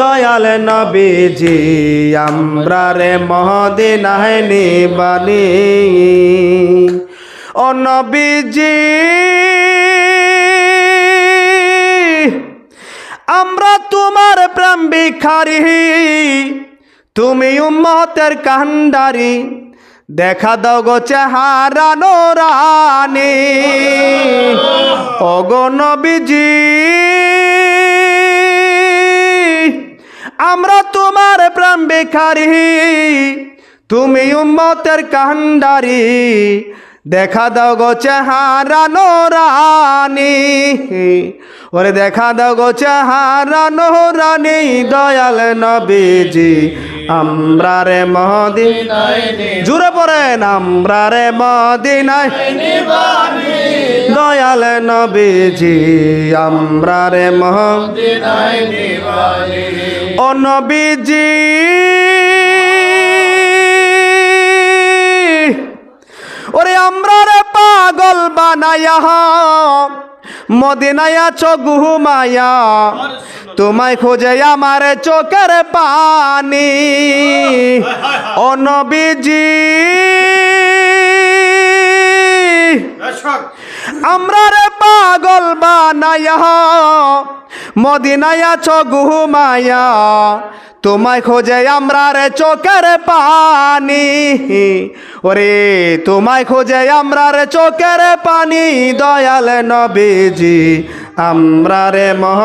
দয়াল নবীজি আমরা রে মহদিনায় নিবানি। ও নবীজি আমরা তোমার প্রেম ভিখারি। তুমি উম্মতের কান্ডারি দেখা দাও গো চেহারা নোরানি ওগো নবীজি আমরা তোমার প্রেম ভিখারি। তুমি উম্মতের কান্ডারি দেখা দাও গো চেহারা নোরানি। ওরে দেখা দাও গো চেহারা নোরানি, দয়াল নবীজি। আমরা রে মদিন জুড়ে পড়েন, আমরা রে মদিনায় দয়াল নবীজি, আমরা রে মহ ও ওরে আমরা রে পাগল বানায়া মদিনায়া চগুমায়া তোমায় খোঁজে আমার চোখের পানি। ও বানায়া মদিনায়া চগুমায়া তোমায় খোঁজে আমরা রে চোখের পানি। ওরে, তোমায় খোঁজে আমরা রে চোখের পানি, দয়াল নবীজি আমরা রে মহ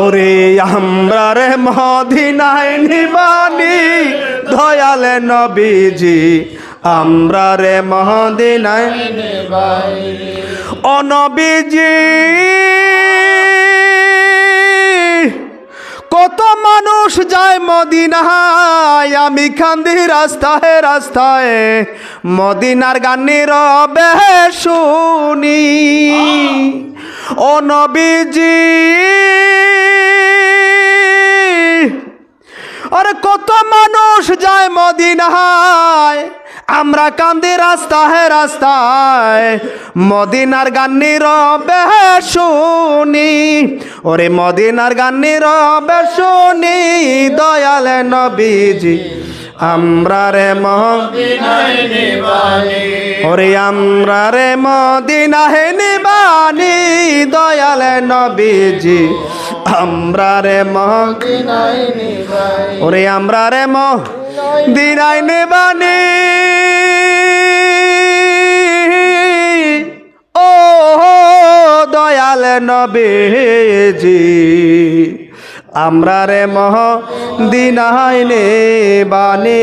ওরে আমরা রে মদিনায় নিবানি, দয়াল নবীজি আমরা রে মদিনায় ও নবীজি কত মানুষ যায় মদিনায়, আমি খান্দি রাস্তায় রাস্তায়, মদিনার গানের বে শুনি। ও নবীজি আরে কত মানুষ যায় মদিনায় আমরা কান্দি রাস্তায় রাস্তায়, মদিনার গান্নির বে শুনি। ওরে মদিনার গান্নির বে শুনি, দয়াল নবীজি, আমরা রে ওরে আমরা রে মদিনাহে নিবানি, দয়াল নবীজি, আমরা রে মহ ওরে আমরা রে মহ দিনাই নিবানি। ও দয়াল নবেজি আমরা রে মহ দিনাই নেবানি।